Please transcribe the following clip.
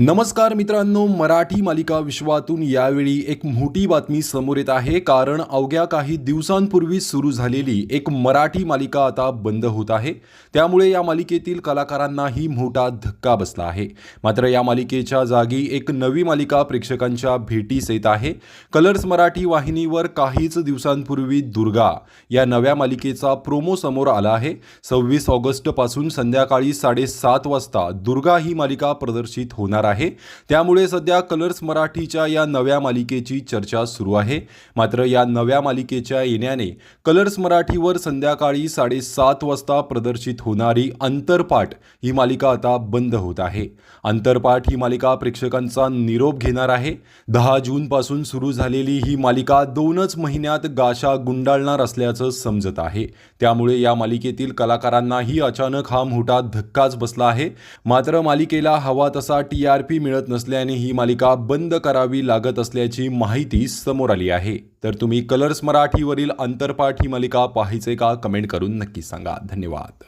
नमस्कार मित्रांनो मराठी मालिका विश्वातून यावेळी एक मोठी बातमी समोर येत आहे. कारण अवघ्या काही दिवसांपूर्वी सुरू झालेली एक मराठी मालिका आता बंद होत आहे. त्यामुळे या मालिकेतील कलाकारांनाही मोठा धक्का बसला आहे. मात्र या मालिकेच्या जागी एक नवी मालिका प्रेक्षकांच्या भेटीस येत आहे. कलर्स मराठी वाहिनीवर काहीच दिवसांपूर्वी दुर्गा या नव्या मालिकेचा प्रोमो समोर आला आहे. सव्वीस ऑगस्टपासून संध्याकाळी साडेसात वाजता दुर्गा ही मालिका प्रदर्शित होणार आहे. त्यामुळे सध्या कलर्स मराठीच्या या नव्या मालिकेची चर्चा सुरू आहे. मात्र या नव्या मालिकेच्या येण्याने कलर्स मराठीवर संध्याकाळी साडेसात वाजता प्रदर्शित होणारी अंतरपाठ ही मालिका आता बंद होत आहे. अंतरपाठ ही मालिका प्रेक्षकांचा निरोप घेणार आहे. दहा जूनपासून सुरू झालेली ही मालिका दोनच महिन्यात गाशा गुंडाळणार असल्याचं समजत आहे. त्यामुळे या मालिकेतील कलाकारांनाही अचानक हा मोठा धक्काच बसला आहे. मात्र मालिकेला हवा तसा टी आर पी मिळत नसल्याने ही मालिका बंद करावी लागत असल्याची माहिती समोर आली आहे. तर तुम्ही कलर्स मराठीवरील अंतरपाठ ही मालिका पाहायचे का? कमेंट करून नक्की सांगा. धन्यवाद.